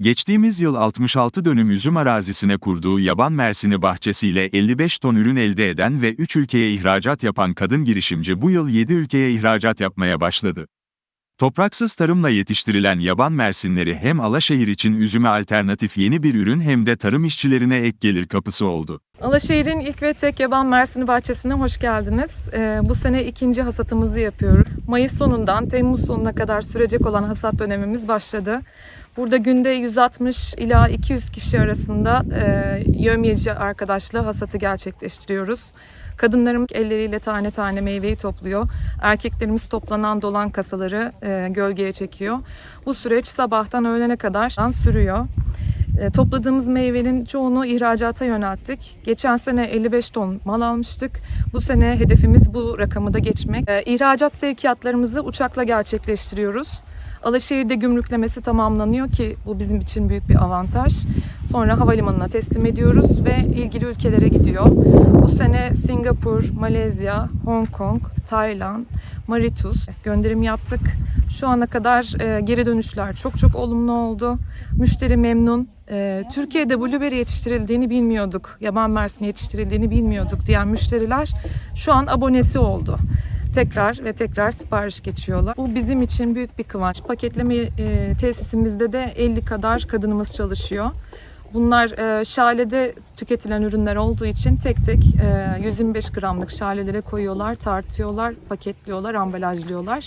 Geçtiğimiz yıl 66 dönüm üzüm arazisine kurduğu yaban mersini bahçesiyle 55 ton ürün elde eden ve 3 ülkeye ihracat yapan kadın girişimci bu yıl 7 ülkeye ihracat yapmaya başladı. Topraksız tarımla yetiştirilen yaban mersinleri hem Alaşehir için üzüme alternatif yeni bir ürün hem de tarım işçilerine ek gelir kapısı oldu. Alaşehir'in ilk ve tek yaban mersini bahçesine hoş geldiniz. Ee, bu sene ikinci hasatımızı yapıyoruz. Mayıs sonundan Temmuz sonuna kadar sürecek olan hasat dönemimiz başladı. Burada günde 160 ila 200 kişi arasında e, yövmiyeci arkadaşla hasatı gerçekleştiriyoruz. Kadınlarımız elleriyle tane tane meyveyi topluyor. Erkeklerimiz toplanan dolan kasaları e, gölgeye çekiyor. Bu süreç sabahtan öğlene kadar sürüyor. E, Topladığımız meyvenin çoğunu ihracata yönelttik. Geçen sene 55 ton mal almıştık. Bu sene hedefimiz bu rakamı da geçmek. E, İhracat sevkiyatlarımızı uçakla gerçekleştiriyoruz. Alaşehir'de gümrüklemesi tamamlanıyor ki bu bizim için büyük bir avantaj. Sonra havalimanına teslim ediyoruz ve ilgili ülkelere gidiyor. Bu sene Singapur, Malezya, Hong Kong, Tayland, Mauritius gönderim yaptık. Şu ana kadar e, geri dönüşler çok çok olumlu oldu. Müşteri memnun. E, Türkiye'de blueberry yetiştirildiğini bilmiyorduk. Yaban mersini yetiştirildiğini bilmiyorduk diyen müşteriler şu an abonesi oldu. Tekrar ve tekrar sipariş geçiyorlar. Bu bizim için büyük bir kıvanç. Paketleme e, tesisimizde de 50 kadar kadınımız çalışıyor. Bunlar e, şalede tüketilen ürünler olduğu için tek tek e, 125 gramlık şalelere koyuyorlar, tartıyorlar, paketliyorlar, ambalajlıyorlar.